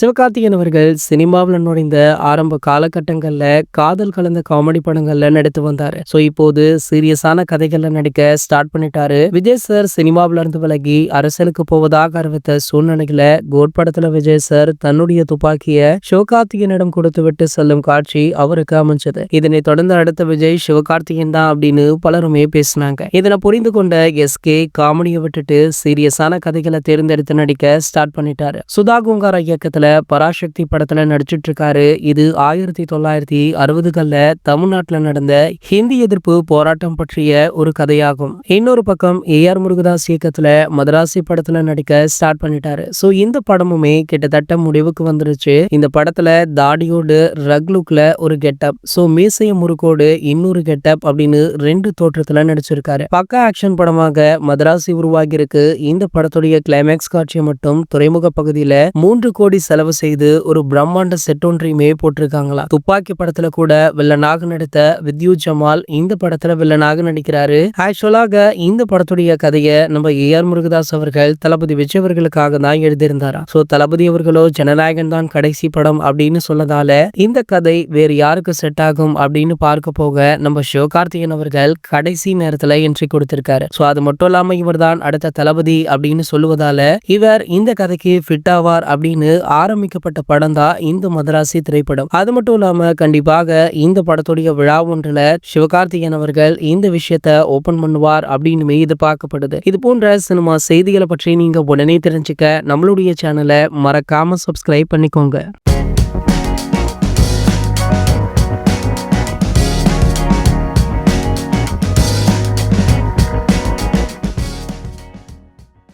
சிவகார்த்திகேயன் அவர்கள் சினிமாவில் நுழைந்த ஆரம்ப காலகட்டங்களில் காதல் கலந்த காமெடி படங்கள்ல நடித்து வந்தார். ஸோ இப்போது சீரியஸான கதைகளில் நடிக்க ஸ்டார்ட் பண்ணிட்டாரு. விஜய் சார் சினிமாவில இருந்து விலகி அரசியலுக்கு போவதாக அறிவித்த சூழ்நிலையில கோட் படத்துல விஜய் சார் தன்னுடைய துப்பாக்கியை சிவகார்த்திகேயனிடம் கொடுத்து விட்டு செல்லும் காட்சி அவருக்கு அமைஞ்சது. இதனை தொடர்ந்து அடுத்த விஜய் சிவகார்த்திகேயன் தான் அப்படின்னு பலருமே பேசினாங்க. இதனை புரிந்து கொண்ட எஸ் கே காமெடியை விட்டுட்டு சீரியஸான கதைகளை தேர்ந்தெடுத்து நடிக்க ஸ்டார்ட் பண்ணிட்டாரு. சுதா குங்காரா இயக்கத்துல பராசக்தி படத்துல நடிச்சிட்ருக்காரு. இது ஆயிரத்தி தொள்ளாயிரத்தி அறுபதுகளில் தமிழ்நாட்டுல நடந்த ஹிந்தி எதிர்ப்பு போராட்டம் பற்றிய ஒரு கதையாகும். இன்னொரு பக்கம் ஏ ஆர் முருகதாஸ் இயக்கத்துல மதராசி படத்துல நடிக்க ஸ்டார்ட் பண்ணிட்டாரு. சோ இந்த படமுமே கிட்டத்தட்ட முடிவுக்கு வந்துருச்சு. இந்த படத்துல தாடியோடு ரக் ஒரு கெட்டப் சோ மீசைய முறுக்கோடு இன்னொரு கெட்டப் அப்படின்னு ரெண்டு தோற்றத்துல நடிச்சிருக்காரு. பக்கா ஆக்ஷன் படமாக மதராசி உருவாகியிருக்கு. இந்த படத்துடைய கிளைமேக்ஸ் காட்சியை மட்டும் துறைமுக பகுதியில மூன்று கோடி செலவு செய்து ஒரு பிரம்மாண்ட செட் ஒன்றையுமே போட்டிருக்காங்களா? துப்பாக்கி படத்துல கூட வில்லனாக நடித்த வித்யூ ஜமால் இந்த படத்துல வில்லனாக நடிக்கிறாரு. ஆக்சுவலாக இந்த படத்துடைய கதையை நம்ம ஏ ஆர் முருகதாஸ் அவர்கள் தளபதி விஜய் அவர்களுக்காக தான் எழுதியிருந்தாரா? சோ தளபதி அவர்களோ ஜனநாயகன் தான் கடைசி படம் அப்படின்னு சொன்னதால இந்த கதை வேறு யாருக்கு செட் ஆகும் அப்படின்னு பார்க்க போக நம்ம சிவகார்த்திகேயன் அவர்கள் கடைசி நேரத்துல என்ட்ரி கொடுத்திருக்காரு. சோ அது மட்டும் இல்லாம இவர் தான் அடுத்த தளபதி அப்படின்னு சொல்லுவதால இவர் இந்த கதைக்கு ஃபிட் ஆவார் அப்படின்னு ஆரம்பிக்கப்பட்ட படம் தான் இந்த மதராசி திரைப்படம். அது மட்டும் இல்லாம கண்டிப்பாக இந்த படத்துடைய விழா ஒன்றுல சிவகார்த்திகேயன் அவர்கள் இந்த விஷயத்த ஓபன் பண்ணுவார் அப்படின்னு எதிர்பார்க்கப்படுது. இது போன்ற சினிமா செய்திகளை பற்றி நீங்க உடனே தெரிஞ்சுக்க நம்மளுடைய சேனலை மறக்காம சப்ஸ்கிரைப் பண்ணிக்கோங்க.